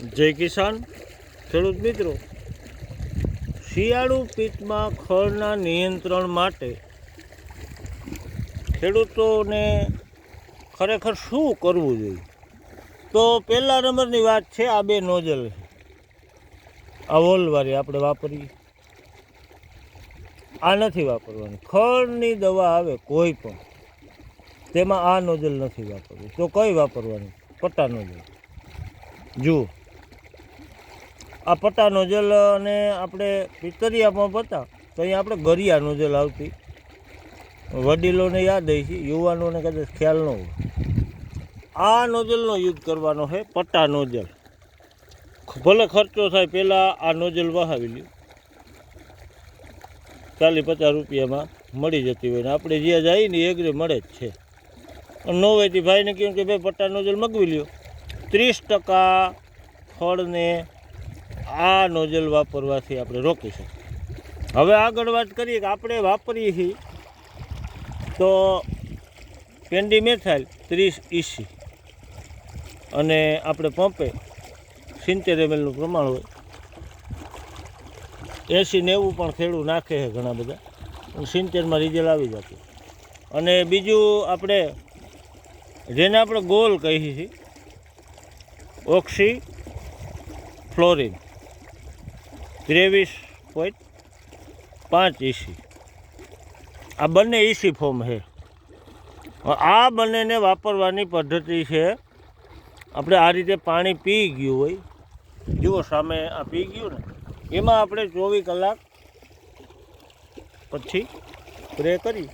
જય કિસાન, ખેડૂત મિત્રો. શિયાળુ પિત્તમાં ખળના નિયંત્રણ માટે ખેડૂતોને ખરેખર શું કરવું જોઈએ? તો પહેલા નંબરની વાત છે, આ બે નોઝલ આ વોલવારી આપણે વાપરીએ. આ નથી વાપરવાની. ખળની દવા આવે કોઈ પણ. તેમાં આ નોઝલ નથી વાપરવી. તો કઈ વાપરવાની? પટ્ટા નોઝલ. જુઓ. આ પટ્ટા નોઝલ અને આપણે પિતરિયામાં પતા તો અહીંયા આપણે ગરિયા નોઝલ આવતી. વડીલોને યાદ હોય છે, યુવાનોને કદાચ ખ્યાલ ન હોય. આ નોઝલનો યુઝ કરવાનો છે, પટ્ટા નોઝલ. ભલે ખર્ચો થાય, પહેલાં આ નોઝલ વહાવી લ્યું. ચાલીસ પચાસ રૂપિયામાં મળી જતી હોય ને આપણે જ્યાં જઈએ ને એગ્રે મળે જ છે. ન હોય ભાઈને કહ્યું કે ભાઈ પટ્ટા નોઝલ મગવી લ્યો. ત્રીસ ટકા ફળને આ નોઝલ વાપરવાથી આપણે રોકી શકીએ. હવે આગળ વાત કરીએ કે આપણે વાપરીએ છીએ તો પેન્ડી મેથાઇલ ત્રીસ ઈસી અને આપણે પંપે સિત્તેર એમએલનું પ્રમાણ હોય. એસી નેવું પણ ખેડૂત નાખે છે ઘણા બધા. સિત્તેરમાં રિઝલ્ટ આવી જતું. અને બીજું આપણે જેને આપણે ગોલ કહીએ છીએ ઓક્સી ફ્લોરિન. ત્રેવીસ પોઈન્ટ પાંચ ઈસી આ બંને ઈસી ફોર્મ છે. આ બંનેને વાપરવાની પદ્ધતિ છે, આપણે આ રીતે પાણી પી ગયું હોય, જુઓ સામે આ પી ગયું ને, એમાં આપણે ચોવીસ કલાક પછી સ્પ્રે કરી,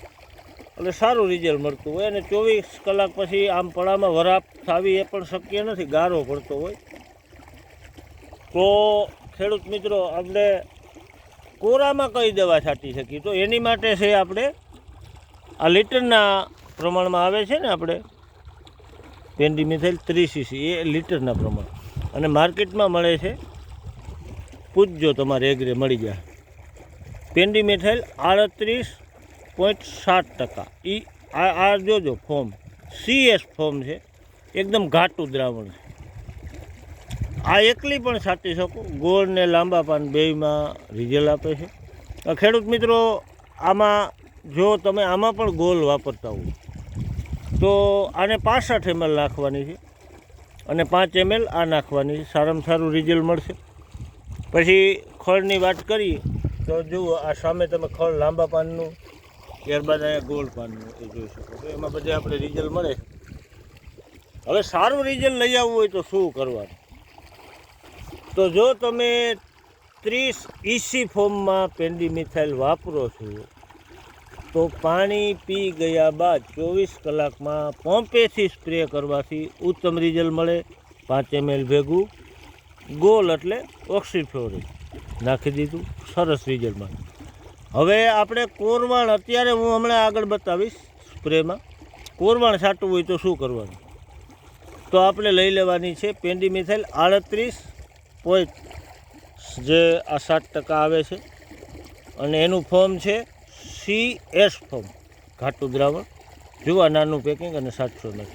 એટલે સારું રિઝલ્ટ મળતું હોય અને ચોવીસ કલાક પછી આમ પડામાં વરાપ થાવી એ પણ શક્ય નથી, ગારો પડતો હોય. તો ખેડૂત મિત્રો, આપણે કોરામાં કઈ દવા છાંટી શકીએ? તો એની માટે છે આપણે આ લીટરના પ્રમાણમાં આવે છે ને આપણે પેન્ડી મિથાઇલ ત્રીસ સીસી એ લીટરના પ્રમાણ. અને માર્કેટમાં મળે છે. પૂછજો તમારે એગ્રે મળી જાય. પેન્ડીમિથાઇલ આડત્રીસ પોઈન્ટ સાત ટકા. એ આ જોજો, ફોર્મ. સીએસ ફોર્મ છે. એકદમ ઘાટું દ્રાવણ છે. આ એકલી પણ છાંટી શકો. ગોળ ને લાંબા પાન બેયમાં રિઝલ્ટ આપે છે. ખેડૂત મિત્રો, આમાં જો તમે આમાં પણ ગોલ વાપરતા હો તો આને પાસઠ એમએલ નાખવાની છે અને પાંચ એમએલ આ નાખવાની છે. સારામાં સારું રિઝલ્ટ મળશે. પછી ખળની વાત કરીએ, તો જુઓ, આ સામે તમે ખળ લાંબા પાનનું, ત્યારબાદ અહીંયા ગોળ પાનનું એ જોઈ શકો તો એમાં બધે આપણે રિઝલ્ટ મળે હવે સારું રિઝલ્ટ લઈ આવવું હોય તો શું કરવાનું? તો જો તમે ત્રીસ ઈસી ફોર્મમાં પેન્ડીમિથાઇલ વાપરો છો, તો પાણી પી ગયા બાદ ચોવીસ કલાકમાં પોમ્પેથી સ્પ્રે કરવાથી ઉત્તમ રિઝલ્ટ મળે. પાંચ એમએલ ભેગું. ગોલ એટલે ઓક્સીફ્લોરિન. નાખી દીધું. સરસ રિઝલ્ટમાં હવે આપણે કોરવાણ અત્યારે હું હમણાં આગળ બતાવીશ સ્પ્રેમાં. કોરવાણ છાંટવું હોય તો શું કરવાનું? તો આપણે લઈ લેવાની છે પેન્ડીમિથાઇલ આડત્રીસ પોઈન્ટ જે આ સાત ટકા આવે છે અને એનું ફોર્મ છે સી એસ ફોર્મ, ઘાટું દ્રાવણ. જુઓ નાનું પેકિંગ અને સાતસો એમએલ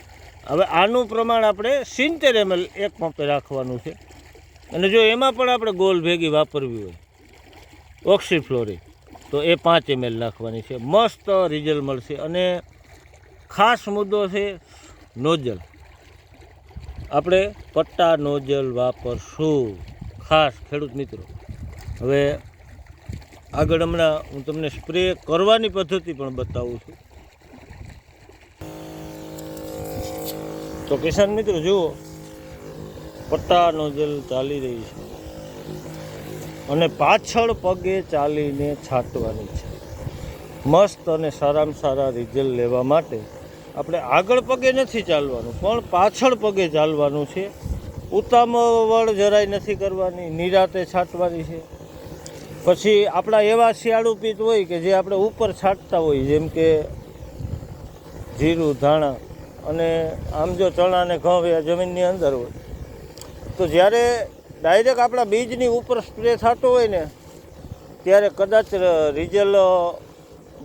હવે આનું પ્રમાણ આપણે સિત્તેર એમએલ એક પંપે રાખવાનું છે. અને જો એમાં પણ આપણે ગોલ ભેગી વાપરવી હોય ઓક્સીફ્લોરી તો એ પાંચ એમએલ નાખવાની છે. મસ્ત રિઝલ્ટ મળશે. અને ખાસ મુદ્દો છે નોઝલ. આપણે પટ્ટા નોઝલ વાપરશું. ખાસ ખેડૂત મિત્રો. હવે આગળ હમણાં હું તમને સ્પ્રે કરવાની પદ્ધતિ પણ બતાવું છું. તો કિસાન મિત્રો, જુઓ. પટ્ટા નોઝલ ચાલી રહી છે. અને પાછળ પગે ચાલીને છાંટવાની છે. મસ્ત અને સારામાં સારા રિઝલ્ટ લેવા માટે આપણે આગળ પગે નથી ચાલવાનું, પણ પાછળ પગે ચાલવાનું છે. ઉતામળ જરાય નથી કરવાની, નિરાતે છાંટવાની છે. પછી આપણા એવા શિયાળુ પીત હોય કે જે આપણે ઉપર છાંટતા હોય, જેમ કે જીરું, ધાણા અને આમ જો ચણા ને ઘઉં જમીનની અંદર હોય. તો જ્યારે ડાયરેક્ટ આપણા બીજની ઉપર સ્પ્રે થતો હોય ને, ત્યારે કદાચ રિઝલ્ટ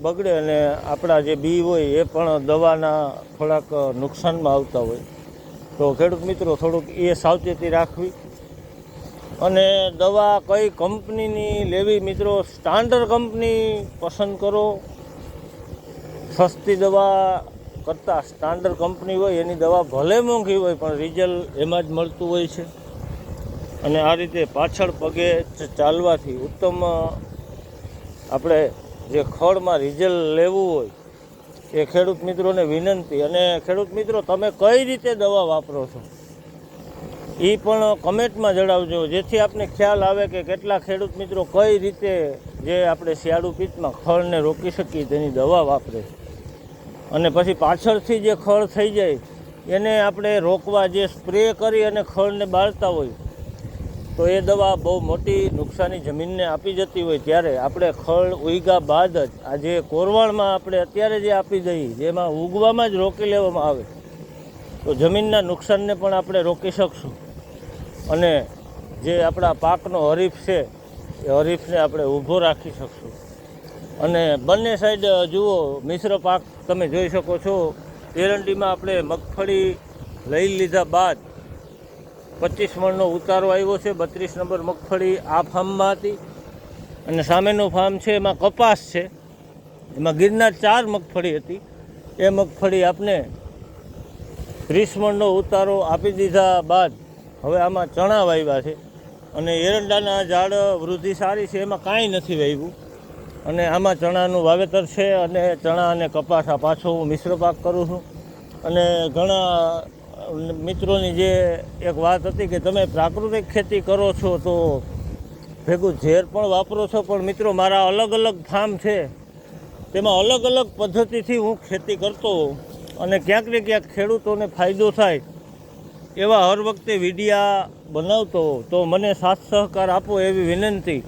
બગડે અને આપણા જે બી હોય એ પણ દવાના થોડાક નુકસાનમાં આવતા હોય. તો ખેડૂત મિત્રો, થોડુંક એ સાવચેતી રાખવી. અને દવા કઈ કંપનીની લેવી મિત્રો? સ્ટાન્ડર્ડ કંપની પસંદ કરો. સસ્તી દવા કરતાં સ્ટાન્ડર્ડ કંપની હોય, એની દવા ભલે મોંઘી હોય, પણ રિઝલ્ટ એમાં જ મળતું હોય છે. અને આ રીતે પાછળ પગે ચાલવાથી ઉત્તમ આપણે જે ખળમાં રિઝલ્ટ લેવું હોય, એ ખેડૂત મિત્રોને વિનંતી. અને ખેડૂત મિત્રો, તમે કઈ રીતે દવા વાપરો છો? એ પણ કમેન્ટમાં જણાવજો, જેથી આપને ખ્યાલ આવે કે કેટલા ખેડૂત મિત્રો કઈ રીતે જે આપણે શિયાળુ પિત્તમાં ખળને રોકી શકીએ, તેની દવા વાપરે અને પછી પાછળથી જે ખળ થઈ જાય, એને આપણે રોકવા જે સ્પ્રે કરી અને ખળને બાળતા હોય તો એ દવા બહુ મોટી નુકસાની જમીનને આપી જતી હોય ત્યારે આપણે ખળ ઉગ્યા બાદ જ આ જે કોરવાળમાં આપણે અત્યારે જે આપી દઈએ, જેમાં ઉગવામાં જ રોકી લેવામાં આવે, તો જમીનના નુકસાનને પણ આપણે રોકી શકશું. અને જે આપણા પાકનો હરીફ છે, એ હરીફને આપણે ઊભો રાખી શકશું. અને બંને સાઈડ જુઓ, મિશ્ર પાક તમે જોઈ શકો છો. એરંડીમાં આપણે મગફળી લઈ લીધા બાદ પચીસ મણનો ઉતારો આવ્યો છે, બત્રીસ નંબર મગફળી આ ફાર્મમાં હતી. અને સામેનું ફાર્મ છે, એમાં કપાસ છે. એમાં ગિરનાર ચાર મગફળી હતી. એ મગફળી આપને ત્રીસ મણનો ઉતારો આપી દીધા બાદ હવે આમાં ચણા વાવ્યા છે. અને એરંડાના ઝાડ વૃદ્ધિ સારી છે, એમાં કાંઈ નથી વાવ્યું અને આમાં ચણાનું વાવેતર છે, અને ચણા અને કપાસ આ પાછો હું મિશ્ર પાક કરું છું. અને ઘણા મિત્રોની જે એક વાત હતી કે તમે પ્રાકૃતિક ખેતી કરો છો તો ભેગું ઝેર પણ વાપરો છો, પણ મિત્રો મારા અલગ અલગ ફાર્મ છે. તેમાં અલગ અલગ પદ્ધતિથી હું ખેતી કરતો અને ક્યાંક ને ક્યાંક ખેડૂતોને ફાયદો થાય એવા હર વખતે વિડીયા બનાવતો તો મને સાથ સહકાર આપો એવી વિનંતી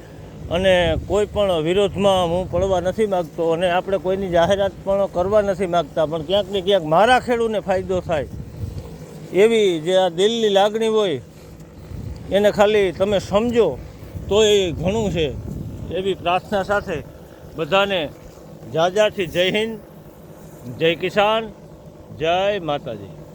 અને કોઈ પણ વિરોધમાં હું પડવા નથી માગતો અને આપણે કોઈની જાહેરાત પણ કરવા નથી માગતા, પણ ક્યાંક ને ક્યાંક મારા ખેડૂને ફાયદો થાય. એવી જે આ દિલની લાગણી હોય, એને ખાલી તમે સમજો તો એ ઘણું છે. એવી પ્રાર્થના સાથે બધાને જાજાથી જય હિન્દ, જય કિસાન, જય માતાજી.